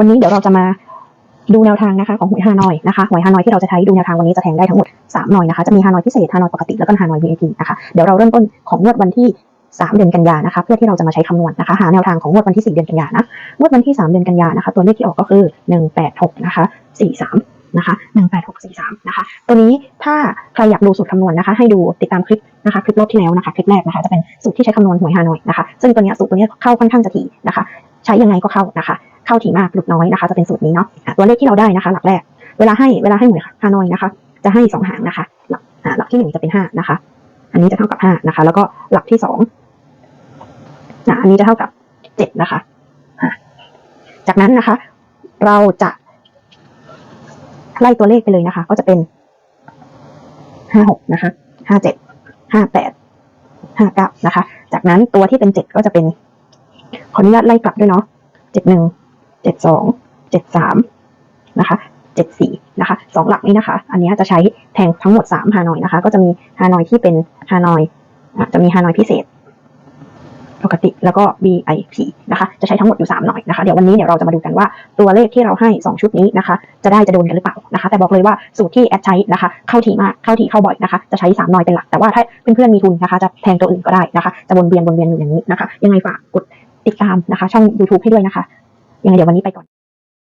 วันนี้เดี๋ยวเราจะมาดูแนวทางนะคะของหวยฮานอยนะคะหวยฮานอยที่เราจะใช้ดูแนวทางวันนี้จะแทงได้ทั้งหมด3หน่อยนะคะจะมีฮานอยพิเศษฮานอยปกติแล้วก็ฮานอย VIP นะคะเดี๋ยวเราเริ่มต้นของงวดวันที่ 3 เดือนกันยานะคะเพื่อที่เราจะมาใช้คำนวณนะคะหาแนวทางของงวดวันที่ 4 เดือนกันยานะงวดวันที่ 3 เดือนกันยานะคะตัวเลขที่ออกก็คือ 186นะคะ43นะคะ18643 นะคะ ตัวนี้ถ้าใครอยากดูสูตรคำนวณนะคะ ให้ดูติดตามคลิปนะคะคลิปรอบที่แล้วนะคะคลิปแรกนะคะจะเป็นสูตรที่ใช้คำนวณหวยฮานอยนะคะ ซึ่งตัวนี้สูตรตัวนี้เข้าค่อนข้างจะถี่นะคะ ใช้ยังไงก็เข้านะคะ เข้าถี่มากหลุดน้อยนะคะ จะเป็นสูตรนี้เนาะอะตัวเลขที่เราได้นะคะ หลักแรก เวลาให้เวลาให้หวยฮานอยนะคะ จะให้สองหางนะคะหลักอ่าหลักที่หนึ่งจะเป็นห้านะคะ อันนี้จะเท่ากับห้านะคะ แล้วก็หลักที่สองอะอันนี้จะเท่ากับเจ็ดนะคะอะจากนั้นนะคะ เราจะไล่ตัวเลขไปเลยนะคะ ก็จะเป็นห้าหกนะคะห้าเจ็ดห้าแปดห้าเก้านะคะ จากนั้นตัวที่เป็นเจ็ดก็จะเป็นขออนุญาตไล่กลับด้วยเนาะเจ็ดหนึ่ง เจ็ดสองเจ็ดสามนะคะเจ็ดสี่นะคะสองหลักนี้นะคะ อันนี้จะใช้แทงทั้งหมดสามฮานอยนะคะ ก็จะมีฮานอยที่เป็นฮานอยจะมีฮานอยพิเศษ ปกติแล้วก็ VIP นะคะ จะใช้ทั้งหมดอยู่สามหน่อยนะคะ เดี๋ยววันนี้เดี๋ยวเราจะมาดูกันว่าตัวเลขที่เราให้สองชุดนี้นะคะ จะได้จะโดนกันหรือเปล่านะคะ แต่บอกเลยว่าสูตรที่แอดใช้นะคะ เข้าถี่มาก เข้าถี่เข้าบ่อยนะคะ จะใช้สามหน่อยเป็นหลัก แต่ว่าถ้าเพื่อนๆมีทุนนะคะ จะแทงตัวอื่นก็ได้นะคะ จะวนเวียนวนเวียนอยู่อย่างนี้นะคะ ยังไงฝากกดติดตามนะคะ ช่อง YouTube ให้ด้วยนะคะ ยังไงเดี๋ยววันนี้ไปก่อน